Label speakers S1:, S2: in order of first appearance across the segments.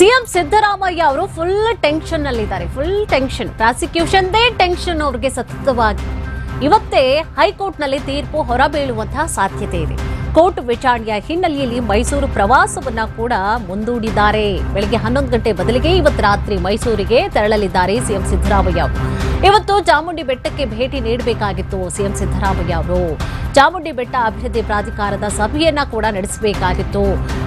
S1: CM Siddaramaiah ಅವರು full tension ನಲ್ಲಿದ್ದಾರೆ. Full tension ಪ್ರಾಸಿಕ್ಯೂಷನ್ದೇ ಟೆನ್ಷನ್ ಅವ್ರಿಗೆ ಸತತವಾಗಿ. ಇವತ್ತೇ ಹೈಕೋರ್ಟ್ನಲ್ಲಿ ತೀರ್ಪು ಹೊರಬೀಳುವಂತಹ ಸಾಧ್ಯತೆ ಇದೆ. ಕೋರ್ಟ್ ವಿಚಾರಣೆಯ ಹಿನ್ನೆಲೆಯಲ್ಲಿ ಮೈಸೂರು ಪ್ರವಾಸವನ್ನ ಕೂಡ ಮುಂದೂಡಿದ್ದಾರೆ. ಬೆಳಗ್ಗೆ ಹನ್ನೊಂದು ಗಂಟೆ ಬದಲಿಗೆ ಇವತ್ತು ರಾತ್ರಿ ಮೈಸೂರಿಗೆ ತೆರಳಲಿದ್ದಾರೆ ಸಿಎಂ ಸಿದ್ದರಾಮಯ್ಯ ಇವತ್ತು ಚಾಮುಂಡಿ ಬೆಟ್ಟಕ್ಕೆ ಭೇಟಿ ನೀಡಬೇಕಾಗಿತ್ತು ಸಿಎಂ ಸಿದ್ದರಾಮಯ್ಯ ಅವರು. ಚಾಮುಂಡಿ ಬೆಟ್ಟ ಅಭಿವೃದ್ಧಿ ಪ್ರಾಧಿಕಾರದ ಸಭೆಯನ್ನ ಕೂಡ ನಡೆಸಬೇಕಾಗಿತ್ತು.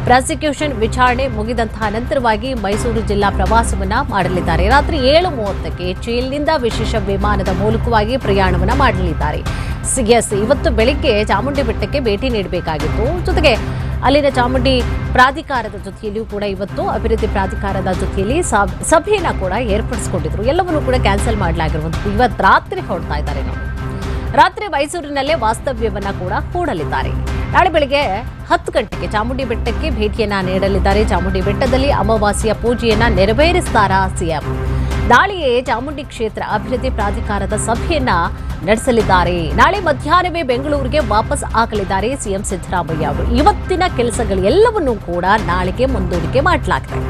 S1: ಪ್ರಾಸಿಕ್ಯೂಷನ್ ವಿಚಾರಣೆ ಮುಗಿದಂತಹ ನಂತರವಾಗಿ ಮೈಸೂರು ಜಿಲ್ಲಾ ಪ್ರವಾಸವನ್ನ ಮಾಡಲಿದ್ದಾರೆ. ರಾತ್ರಿ ಏಳು ಮೂವತ್ತಕ್ಕೆ ಚೀಲ್ನಿಂದ ವಿಶೇಷ ವಿಮಾನದ ಮೂಲಕವಾಗಿ ಪ್ರಯಾಣವನ್ನ ಮಾಡಲಿದ್ದಾರೆ. ಎಸ್ ಇವತ್ತು ಬೆಳಿಗ್ಗೆ ಚಾಮುಂಡಿ ಬೆಟ್ಟಕ್ಕೆ ಭೇಟಿ ನೀಡಬೇಕಾಗಿತ್ತು. ಜೊತೆಗೆ ಅಲ್ಲಿನ ಚಾಮುಂಡಿ ಪ್ರಾಧಿಕಾರದ ಜೊತೆಯಲ್ಲಿಯೂ ಕೂಡ ಇವತ್ತು ಅಭಿವೃದ್ಧಿ ಪ್ರಾಧಿಕಾರದ ಜೊತೆಯಲ್ಲಿ ಸಭೆಯನ್ನು ಕೂಡ ಏರ್ಪಡಿಸಿಕೊಂಡಿದ್ರು. ಎಲ್ಲವನ್ನೂ ಕೂಡ ಕ್ಯಾನ್ಸಲ್ ಮಾಡಲಾಗಿರುವಂಥದ್ದು. ಇವತ್ತು ರಾತ್ರಿ ಹೊರಡ್ತಾ ಇದ್ದಾರೆ ನಾವು. ರಾತ್ರಿ ಮೈಸೂರಿನಲ್ಲೇ ವಾಸ್ತವ್ಯವನ್ನ ಕೂಡ ಹೂಡಲಿದ್ದಾರೆ. ನಾಳೆ ಬೆಳಿಗ್ಗೆ ಹತ್ತು ಗಂಟೆಗೆ ಚಾಮುಂಡಿ ಬೆಟ್ಟಕ್ಕೆ ಭೇಟಿಯನ್ನ ನೀಡಲಿದ್ದಾರೆ. ಚಾಮುಂಡಿ ಬೆಟ್ಟದಲ್ಲಿ ಅಮಾವಾಸ್ಯ ಪೂಜೆಯನ್ನ ನೆರವೇರಿಸ್ತಾರಾ ಸಿಎಂ. ನಾಳೆಯೇ ಚಾಮುಂಡಿ ಕ್ಷೇತ್ರ ಅಭಿವೃದ್ಧಿ ಪ್ರಾಧಿಕಾರದ ಸಭೆಯನ್ನ ನಡೆಸಲಿದ್ದಾರೆ. ನಾಳೆ ಮಧ್ಯಾಹ್ನವೇ ಬೆಂಗಳೂರಿಗೆ ವಾಪಸ್ ಆಗಲಿದ್ದಾರೆ ಸಿಎಂ ಸಿದ್ದರಾಮಯ್ಯ ಅವರು. ಇವತ್ತಿನ ಕೆಲಸಗಳೆಲ್ಲವನ್ನೂ ಕೂಡ ನಾಳೆಗೆ ಮುಂದೂಡಿಕೆ ಮಾಡಲಾಗಿದೆ.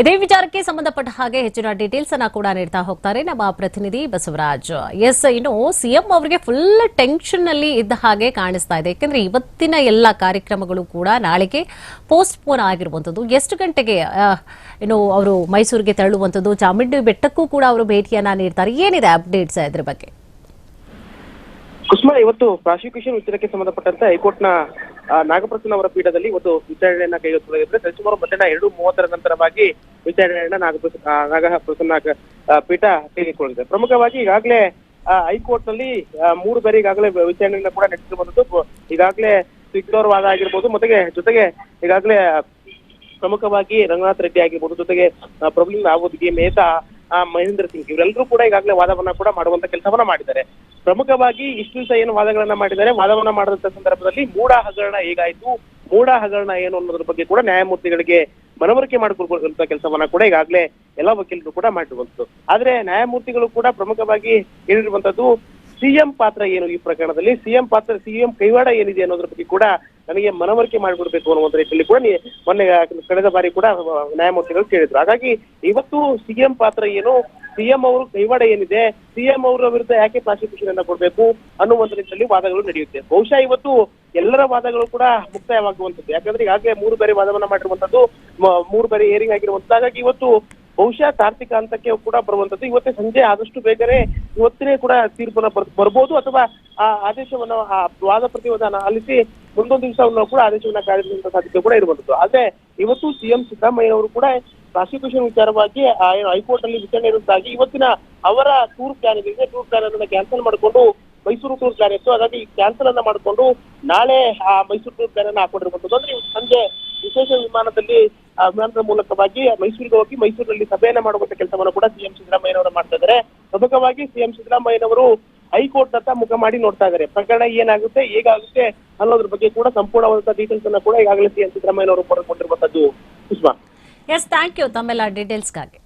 S1: ಇದೇ ವಿಚಾರಕ್ಕೆ ಸಂಬಂಧಪಟ್ಟ ಹಾಗೆ ಹೆಚ್ಚಿನ ಡೀಟೇಲ್ಸ್ ಅನ್ನ ಕೂಡ ನೀಡ್ತಾ ಹೋಗ್ತಾರೆ ನಮ್ಮ ಪ್ರತಿನಿಧಿ ಬಸವರಾಜ್. ಎಸ್ ಇನ್ನು ಸಿಎಂ ಅವರಿಗೆ ಫುಲ್ ಟೆನ್ಷನ್ ಅಲ್ಲಿ ಇದ್ದ ಹಾಗೆ ಕಾಣಿಸ್ತಾ ಇದೆ. ಯಾಕಂದ್ರೆ ಇವತ್ತಿನ ಎಲ್ಲ ಕಾರ್ಯಕ್ರಮಗಳು ಕೂಡ ನಾಳೆಗೆ ಪೋಸ್ಟ್ ಪೋನ್ ಆಗಿರುವಂತದ್ದು ಎಷ್ಟು ಗಂಟೆಗೆ ಏನು ಅವರು ಮೈಸೂರಿಗೆ ತೆರಳುವಂತದ್ದು ಚಾಮುಂಡಿ ಬೆಟ್ಟಕ್ಕೂ ಕೂಡ ಅವರು ಭೇಟಿಯನ್ನ ನೀಡ್ತಾರೆ. ಏನಿದೆ ಅಪ್ಡೇಟ್ಸ್ ಇದ್ರ ಬಗ್ಗೆ?
S2: ಕುಸುಮ ಇವತ್ತು ಪ್ರಾಸಿಕ್ಯೂಷನ್ ವಿಚಾರಕ್ಕೆ ಸಂಬಂಧಪಟ್ಟಂತೆ ಹೈಕೋರ್ಟ್ನ ನಾಗಪ್ರಸನ್ನ ಅವರ ಪೀಠದಲ್ಲಿ ಇವತ್ತು ವಿಚಾರಣೆಯನ್ನ ಕೈಗೆತ್ತಿಕೊಳ್ಳಲಾಗಿದೆ ಸಚಿವರು ಮಧ್ಯಾಹ್ನ ಎರಡು ಮೂವತ್ತರ ನಂತರವಾಗಿ ವಿಚಾರಣೆಯನ್ನ ನಾಗಪ್ರಸನ್ನ ನಾಗಪ್ರಸನ್ನ ಪೀಠ ತೆಗೆದುಕೊಂಡಿದೆ ಪ್ರಮುಖವಾಗಿ ಈಗಾಗಲೇ ಹೈಕೋರ್ಟ್ನಲ್ಲಿ ಮೂರು ಬಾರಿ ಈಗಾಗಲೇ ವಿಚಾರಣೆಯನ್ನ ಕೂಡ ನಡೆಸಿರುವಂತದ್ದು ಈಗಾಗಲೇ ಸಿಕ್ಕೋರ್ ವಾದ ಆಗಿರ್ಬೋದು ಮತ್ತೆ ಜೊತೆಗೆ ಈಗಾಗಲೇ ಪ್ರಮುಖವಾಗಿ ರಂಗನಾಥ್ ರೆಡ್ಡಿ ಆಗಿರ್ಬೋದು ಜೊತೆಗೆ ಆ, ಪ್ರಭುಲಿಂಗ ಗೆ ಮೇಧಾ ಆ, ಮಹೇಂದ್ರ ಸಿಂಗ್ ಇವರೆಲ್ಲರೂ ಕೂಡ ಈಗಾಗಲೇ ವಾದವನ್ನ ಕೂಡ ಮಾಡುವಂತ ಕೆಲಸವನ್ನ ಮಾಡಿದ್ದಾರೆ. ಪ್ರಮುಖವಾಗಿ ಇಷ್ಟು ದಿವಸ ಏನು ವಾದಗಳನ್ನ ಮಾಡಿದ್ದಾರೆ? ವಾದವನ್ನ ಮಾಡಿದಂತ ಸಂದರ್ಭದಲ್ಲಿ ಮೂಡ ಹಗರಣ ಹೇಗಾಯ್ತು? ಮೂಡ ಹಗರಣ ಏನು ಅನ್ನೋದ್ರ ಬಗ್ಗೆ ಕೂಡ ನ್ಯಾಯಮೂರ್ತಿಗಳಿಗೆ ಮನವರಿಕೆ ಮಾಡಿಕೊಡುವಂತ ಕೆಲಸವನ್ನ ಕೂಡ ಈಗಾಗಲೇ ಎಲ್ಲ ವಕೀಲರು ಕೂಡ ಮಾಡಿರುವಂತದ್ದು. ಆದ್ರೆ ನ್ಯಾಯಮೂರ್ತಿಗಳು ಕೂಡ ಪ್ರಮುಖವಾಗಿ ಹೇಳಿರುವಂತದ್ದು ಸಿಎಂ ಪಾತ್ರ ಏನು ಈ ಪ್ರಕರಣದಲ್ಲಿ? ಸಿಎಂ ಪಾತ್ರ, ಸಿಎಂ ಕೈವಾಡ ಏನಿದೆ ಅನ್ನೋದ್ರ ಬಗ್ಗೆ ಕೂಡ ನನಗೆ ಮನವರಿಕೆ ಮಾಡಿಕೊಡ್ಬೇಕು ಅನ್ನುವಂತ ರೀತಿಯಲ್ಲಿ ಕೂಡ ಮೊನ್ನೆ ಕಳೆದ ಬಾರಿ ಕೂಡ ನ್ಯಾಯಮೂರ್ತಿಗಳು ಕೇಳಿದ್ರು ಹಾಗಾಗಿ ಇವತ್ತು ಸಿಎಂ ಪಾತ್ರ ಏನು? ಸಿಎಂ ಅವರು ಕೈವಾಡ ಏನಿದೆ? ಸಿಎಂ ಅವರ ವಿರುದ್ಧ ಯಾಕೆ ಪ್ರಾಸಿಕ್ಯೂಷನ್ ಅನ್ನ ಕೊಡ್ಬೇಕು ಅನ್ನುವಂತ ರೀತಿಯಲ್ಲಿ ವಾದಗಳು ನಡೆಯುತ್ತೆ. ಬಹುಶಃ ಇವತ್ತು ಎಲ್ಲರ ವಾದಗಳು ಕೂಡ ಮುಕ್ತಾಯವಾಗುವಂತದ್ದು ಯಾಕಂದ್ರೆ ಈಗಾಗಲೇ ಮೂರು ಬಾರಿ ವಾದವನ್ನ ಮಾಡಿರುವಂತದ್ದು ಮೂರು ಬಾರಿ ಏರಿಂಗ್ ಆಗಿರುವಂತದ್ದು ಹಾಗಾಗಿ ಇವತ್ತು ಬಹುಶಃ ಕಾರ್ತಿಕ ಹಂತಕ್ಕೆ ಕೂಡ ಬರುವಂತದ್ದು ಇವತ್ತೇ ಸಂಜೆ ಆದಷ್ಟು ಬೇಗನೆ ಇವತ್ತಿನೇ ಕೂಡ ತೀರ್ಪನ್ನ ಬರ್, ಬರ್ಬೋದು ಅಥವಾ ಆ ಆದೇಶವನ್ನ, ಆ ವಾದ ಪ್ರತಿವಾದನ ಆಲಿಸಿ ಮುಂದೊಂದು ದಿವಸ ಕೂಡ ಆದೇಶವನ್ನ ಕಾಯ್ದಿರುವಂತ ಸಾಧ್ಯತೆ ಕೂಡ ಇರುವಂತದ್ದು ಆದ್ರೆ ಇವತ್ತು ಸಿಎಂ ಸಿದ್ದರಾಮಯ್ಯ ಅವರು ಕೂಡ ಪ್ರಾಸಿಕ್ಯೂಷನ್ ವಿಚಾರವಾಗಿ ಏನು ಹೈಕೋರ್ಟ್ ಅಲ್ಲಿ ವಿಚಾರಣೆ ಇರುವುದಾಗಿ ಇವತ್ತಿನ ಅವರ ಟೂರ್ ಪ್ಲಾನ್ ಇದೆ. ಟೂರ್ ಪ್ಲಾನ್ ಅನ್ನ ಕ್ಯಾನ್ಸಲ್ ಮಾಡಿಕೊಂಡು ಮೈಸೂರು ಟೂರ್ ಪ್ಲಾನ್ ಇತ್ತು. ಹಾಗಾಗಿ ಕ್ಯಾನ್ಸಲ್ ಅನ್ನ ಮಾಡಿಕೊಂಡು ನಾಳೆ ಆ ಮೈಸೂರು ಟೂರ್ ಪ್ಲಾನ್ ಅನ್ನ ಹಾಕೊಂಡಿರುವಂತದ್ದು ಅಂದ್ರೆ ಸಂಜೆ ವಿಶೇಷ ವಿಮಾನದಲ್ಲಿ ವಿಮಾನದ ಮೂಲಕವಾಗಿ ಮೈಸೂರಿಗೆ ಹೋಗಿ ಮೈಸೂರಿನಲ್ಲಿ ಸಭೆಯನ್ನ ಮಾಡುವಂತ ಕೆಲಸವನ್ನು ಕೂಡ ಸಿಎಂ ಸಿದ್ದರಾಮಯ್ಯನವರು ಮಾಡ್ತಾ ಇದ್ದಾರೆ ಪ್ರಮುಖವಾಗಿ ಸಿಎಂ ಸಿದ್ದರಾಮಯ್ಯನವರು ಹೈಕೋರ್ಟ್ ಅಂತ ಮುಖ ಮಾಡಿ ನೋಡ್ತಾ ಇದ್ದಾರೆ. ಪ್ರಕರಣ ಏನಾಗುತ್ತೆ, ಹೇಗಾಗುತ್ತೆ ಅನ್ನೋದ್ರ ಬಗ್ಗೆ ಕೂಡ ಸಂಪೂರ್ಣವಾದಂತಹ ಡೀಟೇಲ್ಸ್ ಅನ್ನ ಕೂಡ ಈಗಾಗಲೇ ಸಿಎಂ ಸಿದ್ದರಾಮಯ್ಯನವರು ಕೊಟ್ಟಿರುವಂತದ್ದು. ಸುಷ್ಮಾ.
S1: ಎಸ್ ಥ್ಯಾಂಕ್ ಯು ತಮ್ಮೆಲ್ಲ ಡೀಟೇಲ್ಸ್ಗಾಗಿ